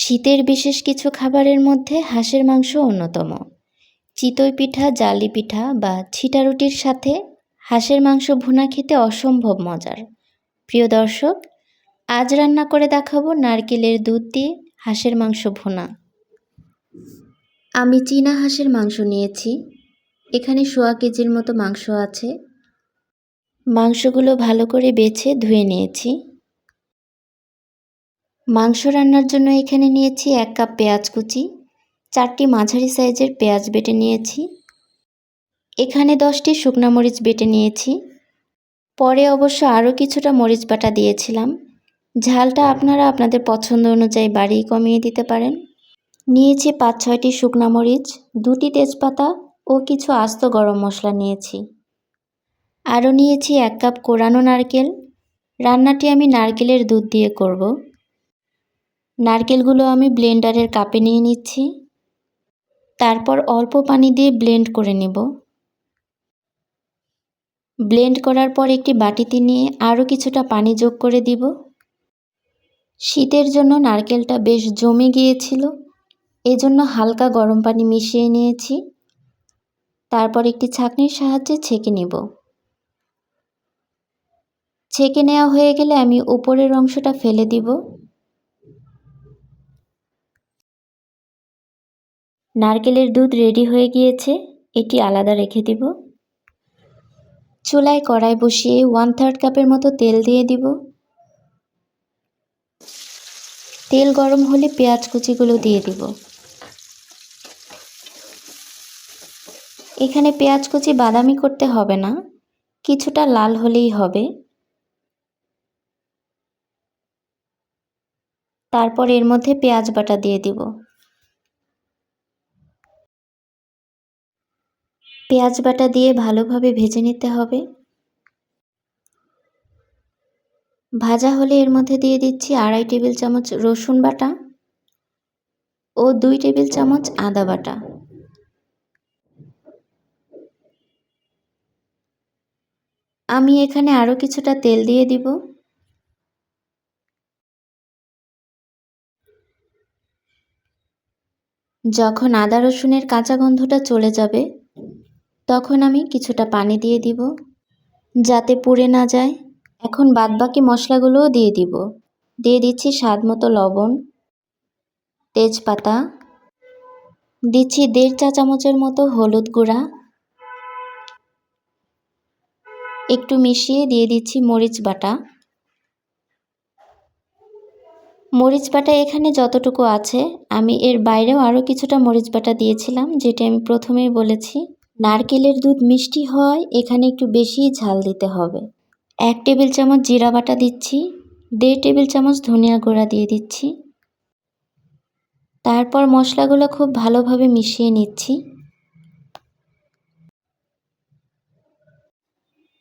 শীতের বিশেষ কিছু খাবারের মধ্যে হাঁসের মাংস অন্যতম। চিতই পিঠা, জালি পিঠা বা ছিটা রুটির সাথে হাঁসের মাংস ভুনা খেতে অসম্ভব মজার। প্রিয় দর্শক, আজ রান্না করে দেখাবো নারকেলের দুধ দিয়ে হাঁসের মাংস ভুনা। আমি চীনা হাঁসের মাংস নিয়েছি। এখানে সোয়া কেজির মতো মাংস আছে। মাংসগুলো ভালো করে বেছে ধুয়ে নিয়েছি। মাংস রান্নার জন্য এখানে নিয়েছি এক কাপ পেঁয়াজ কুচি, চারটি মাঝারি সাইজের পেঁয়াজ বেটে নিয়েছি। এখানে দশটি শুকনা মরিচ বেটে নিয়েছি। পরে অবশ্য আরও কিছুটা মরিচ বাটা দিয়েছিলাম। ঝালটা আপনারা আপনাদের পছন্দ অনুযায়ী বাড়িয়ে কমিয়ে দিতে পারেন। নিয়েছি পাঁচ ছয়টি শুকনা মরিচ, দুটি তেজপাতা ও কিছু আস্ত গরম মশলা নিয়েছি। আরও নিয়েছি এক কাপ কোরানো নারকেল। রান্নাটি আমি নারকেলের দুধ দিয়ে করব। নারকেলগুলো আমি ব্লেন্ডারের কাপে নিয়ে নিচ্ছি। তারপর অল্প পানি দিয়ে ব্লেন্ড করে নেব। ব্লেন্ড করার পর একটি বাটিতে নিয়ে আরও কিছুটা পানি যোগ করে দিব। শীতের জন্য নারকেলটা বেশ জমে গিয়েছিল, এজন্য হালকা গরম পানি মিশিয়ে নিয়েছি। তারপর একটি ছাঁকনির সাহায্যে ছেঁকে নেব। ছেঁকে নেওয়া হয়ে গেলে আমি উপরের অংশটা ফেলে দিব। নারকেলের দুধ রেডি হয়ে গিয়েছে, এটি আলাদা রেখে দিব। চুলায় কড়াই বসিয়ে ওয়ান থার্ড কাপের মতো তেল দিয়ে দিব। তেল গরম হলে পেঁয়াজ কুচিগুলো দিয়ে দিব। এখানে পেঁয়াজ কুচি বাদামি করতে হবে না, কিছুটা লাল হলেই হবে। তারপর এর মধ্যে পেঁয়াজ বাটা দিয়ে দিব। পেঁয়াজ বাটা দিয়ে ভালোভাবে ভেজে নিতে হবে। ভাজা হলে এর মধ্যে দিয়ে দিচ্ছি আড়াই টেবিল চামচ রসুন বাটা ও দুই টেবিল চামচ আদা বাটা। আমি এখানে আরও কিছুটা তেল দিয়ে দিব। যখন আদা রসুনের কাঁচা গন্ধটা চলে যাবে তখন আমি কিছুটা পানি দিয়ে দিব। যাতে পুড়ে না যায়, এখন বাদবাকি মশলাগুলোও দিয়ে দিব। দিয়ে দিচ্ছি স্বাদ মতো লবণ, তেজপাতা, দিচ্ছি দেড় চা চামচের মতো হলুদ গুঁড়া, একটু মিশিয়ে দিয়ে দিচ্ছি মরিচ বাটা। মরিচ বাটা এখানে যতটুকু আছে, আমি এর বাইরেও আরও কিছুটা মরিচ বাটা দিয়েছিলাম, যেটি আমি প্রথমেই বলেছি। নারকেলের দুধ মিষ্টি হওয়ায় এখানে একটু বেশি ঝাল দিতে হবে। এক টেবিল চামচ জিরা বাটা দিচ্ছি, দেড় টেবিল চামচ ধনিয়া গুঁড়া দিয়ে দিচ্ছি। তারপর মশলাগুলো খুব ভালোভাবে মিশিয়ে নিচ্ছি।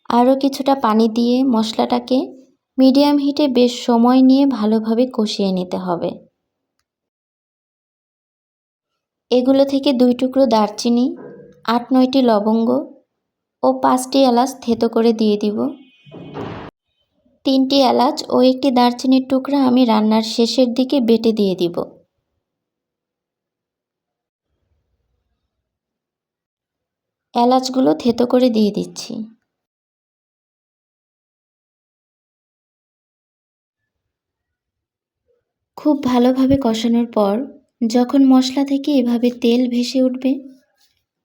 আরও কিছুটা পানি দিয়ে মশলাটাকে মিডিয়াম হিটে বেশ সময় নিয়ে ভালোভাবে কষিয়ে নিতে হবে। এগুলো থেকে দুই টুকরো দারচিনি আট নয়টি লবঙ্গ ও পাঁচটি এলাচ থেতো করে দিয়ে দিব। তিনটি এলাচ ও একটি দারচিনির টুকরা আমি রান্নার শেষের দিকে বেটে দিয়ে দিব। এলাচগুলো থেতো করে দিয়ে দিচ্ছি। খুব ভালোভাবে কষানোর পর যখন মশলা থেকে এভাবে তেল ভেসে উঠবে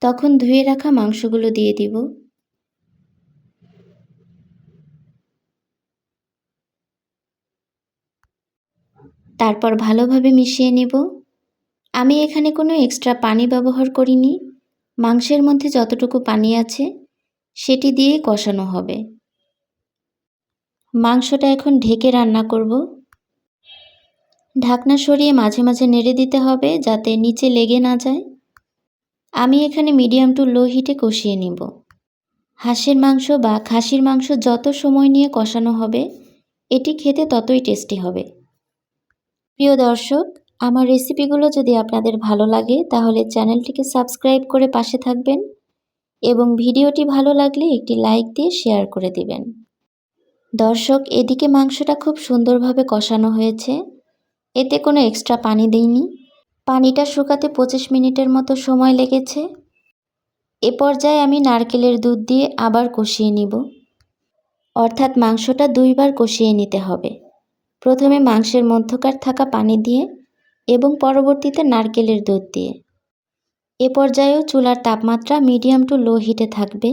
তখন ধুয়ে রাখা মাংসগুলো দিয়ে দিব। তারপর ভালোভাবে মিশিয়ে নেব। আমি এখানে কোনো এক্সট্রা পানি ব্যবহার করিনি। মাংসের মধ্যে যতটুকু পানি আছে, সেটি দিয়ে কষানো হবে। মাংসটা এখন ঢেকে রান্না করব। ঢাকনা সরিয়ে মাঝে মাঝে নেড়ে দিতে হবে যাতে নিচে লেগে না যায়। আমি এখানে মিডিয়াম টু লো হিটে কষিয়ে নিব। হাঁসের মাংস বা খাসির মাংস যত সময় নিয়ে কষানো হবে, এটি খেতে ততই টেস্টি হবে। প্রিয় দর্শক, আমার রেসিপিগুলো যদি আপনাদের ভালো লাগে, তাহলে চ্যানেলটিকে সাবস্ক্রাইব করে পাশে থাকবেন এবং ভিডিওটি ভালো লাগলে একটি লাইক দিয়ে শেয়ার করে দিবেন। দর্শক, এদিকে মাংসটা খুব সুন্দরভাবে কষানো হয়েছে। এতে কোনো এক্সট্রা পানি দিইনি। পানিটা শুকাতে পঁচিশ মিনিটের মতো সময় লেগেছে। এ পর্যায়ে আমি নারকেলের দুধ দিয়ে আবার কষিয়ে নিব। অর্থাৎ মাংসটা দুইবার কষিয়ে নিতে হবে। প্রথমে মাংসের মধ্যকার থাকা পানি দিয়ে এবং পরবর্তীতে নারকেলের দুধ দিয়ে। এ পর্যায়েও চুলার তাপমাত্রা মিডিয়াম টু লো হিটে থাকবে।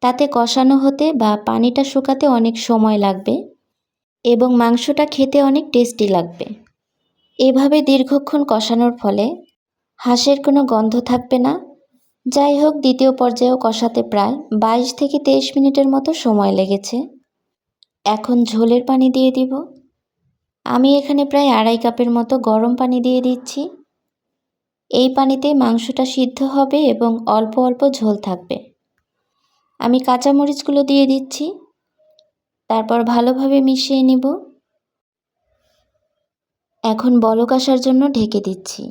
তাতে কষানো হতে বা পানিটা শুকাতে অনেক সময় লাগবে এবং মাংসটা খেতে অনেক টেস্টি লাগবে। এভাবে দীর্ঘক্ষণ কষানোর ফলে হাঁসের কোনো গন্ধ থাকবে না। যাই হোক, দ্বিতীয় পর্যায়েও কষাতে প্রায় বাইশ থেকে তেইশ মিনিটের মতো সময় লেগেছে। এখন ঝোলের পানি দিয়ে দিব। আমি এখানে প্রায় আড়াই কাপের মতো গরম পানি দিয়ে দিচ্ছি। এই পানিতে মাংসটা সিদ্ধ হবে এবং অল্প অল্প ঝোল থাকবে। আমি কাঁচামরিচগুলো দিয়ে দিচ্ছি। তারপর ভালোভাবে মিশিয়ে নিব। এখন বলক আসার জন্য ঢেকে দিচ্ছি।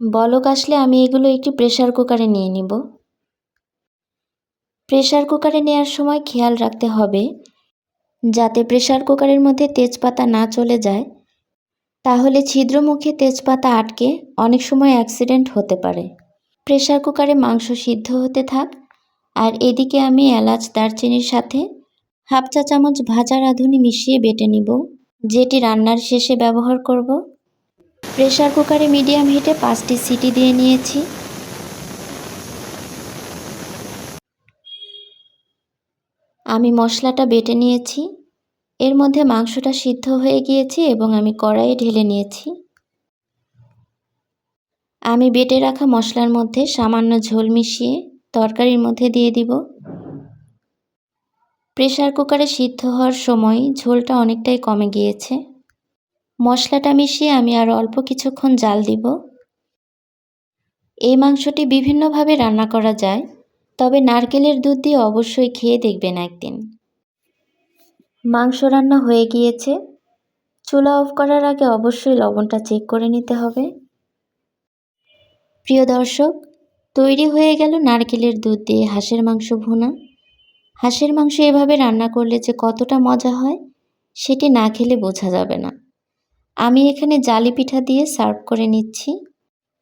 বলক আসলে আমি এগুলো একটি প্রেশার কুকারে নিয়ে নিব। প্রেশার কুকারে নেওয়ার সময় খেয়াল রাখতে হবে, যাতে প্রেশার কুকারের মধ্যে তেজপাতা না চলে যায়, তাহলে ছিদ্রমুখে তেজপাতা আটকে অনেক সময় অ্যাক্সিডেন্ট হতে পারে। প্রেশার কুকারে মাংস সিদ্ধ হতে থাক, আর এদিকে আমি এলাচ, দারচিনির সাথে হাফ চা চামচ ভাজা রাঁধুনি মিশিয়ে বেটে নিব। যেটি রান্নার শেষে ব্যবহার করব। প্রেশার কুকারে মিডিয়াম হিটে পাঁচটি সিটি দিয়ে নিয়েছি। আমি মশলাটা বেটে নিয়েছি। এর মধ্যে মাংসটা সিদ্ধ হয়ে গিয়েছে এবং আমি কড়াইয়ে ঢেলে নিয়েছি। আমি বেটে রাখা মশলার মধ্যে সামান্য ঝোল মিশিয়ে তরকারির মধ্যে দিয়ে দিব। প্রেশার কুকারে সিদ্ধ হওয়ার সময় ঝোলটা অনেকটাই কমে গিয়েছে। মশলাটা মিশিয়ে আমি আর অল্প কিছুক্ষণ জাল দিব। এই মাংসটি বিভিন্নভাবে রান্না করা যায়, তবে নারকেলের দুধ দিয়ে অবশ্যই খেয়ে দেখবেন একদিন। মাংস রান্না হয়ে গিয়েছে। চুলা অফ করার আগে অবশ্যই লবণটা চেক করে নিতে হবে। প্রিয় দর্শক, তৈরি হয়ে গেল নারকেলের দুধ দিয়ে হাঁসের মাংস ভুনা। হাঁসের মাংস এভাবে রান্না করলে যে কতটা মজা হয়, সেটি না খেলে বোঝা যাবে না। আমি এখানে জালি পিঠা দিয়ে সার্ভ করে নিচ্ছি।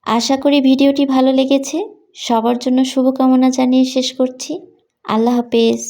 আশা করি ভিডিওটি ভালো লেগেছে। সবার জন্য শুভকামনা জানিয়ে শেষ করছি। আল্লাহ হাফেজ।